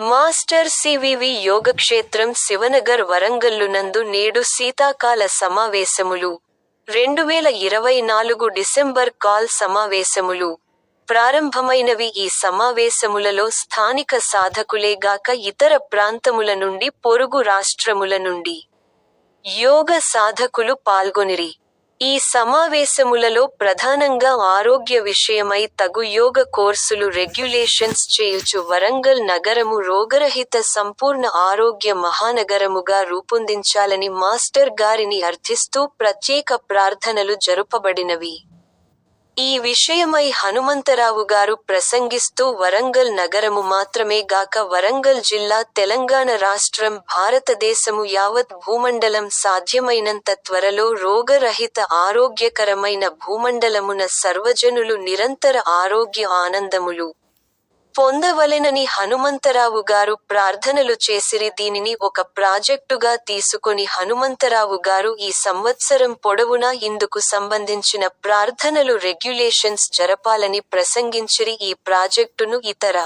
Master CVV యోగక్షేత్రం శివనగర్ వరంగల్లునందు నేడు శీతాకాల సమావేశములు. రెండు వేల ఇరవై నాలుగు డిసెంబర్ కాల్ సమావేశములు. ప్రారంభమైనవి ఈ సమావేశములలో స్థానిక సాధకులేగాక ఇతర ప్రాంతముల నుండి పొరుగు రాష్ట్రముల నుండి. యోగ సాధకులు పాల్గొనిరి. ఈ సమావేశములలో ప్రధానంగా ఆరోగ్య విషయమై తగు యోగ కోర్సులు రెగ్యులేషన్స్ చేయుచు వరంగల్ నగరము రోగరహిత సంపూర్ణ ఆరోగ్య మహానగరముగా రూపొందించాలని మాస్టర్ గారిని అర్థిస్తూ ప్రత్యేక ప్రార్థనలు జరుపబడినవి. ఈ విషయమై హనుమంతరావు గారు ప్రసంగిస్తూ వరంగల్ నగరము మాత్రమే గాక వరంగల్ జిల్లా తెలంగాణ రాష్ట్రం భారతదేశము యావత్ భూమండలం సాధ్యమైనంత త్వరలో రోగరహిత ఆరోగ్యకరమైన భూమండలమున సర్వజనులు నిరంతర ఆరోగ్య ఆనందములు. పొందవలెనని హనుమంతరావు గారు ప్రార్థనలు చేసిరి దీనిని ఒక ప్రాజెక్టుగా తీసుకొని హనుమంతరావు గారు ఈ సంవత్సరం పొడవునా ఇందుకు సంబంధించిన ప్రార్థనలు రెగ్యులేషన్స్ జరపాలని ప్రసంగించిరి ఈ ప్రాజెక్టును ఇతర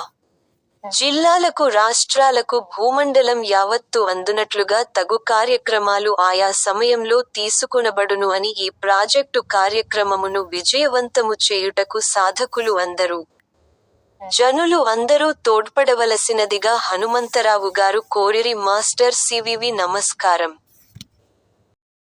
జిల్లాలకు రాష్ట్రాలకు భూమండలం యావత్తు అందునట్లుగా తగు కార్యక్రమాలు ఆయా సమయంలో తీసుకొనబడును అని ఈ ప్రాజెక్టు కార్యక్రమమును విజయవంతము చేయుటకు సాధకులు అందరూ జనులు అందరూ తోడ్పడవలసినదిగా హనుమంతరావు గారు కోరిరి మాస్టర్ సివివి నమస్కారం.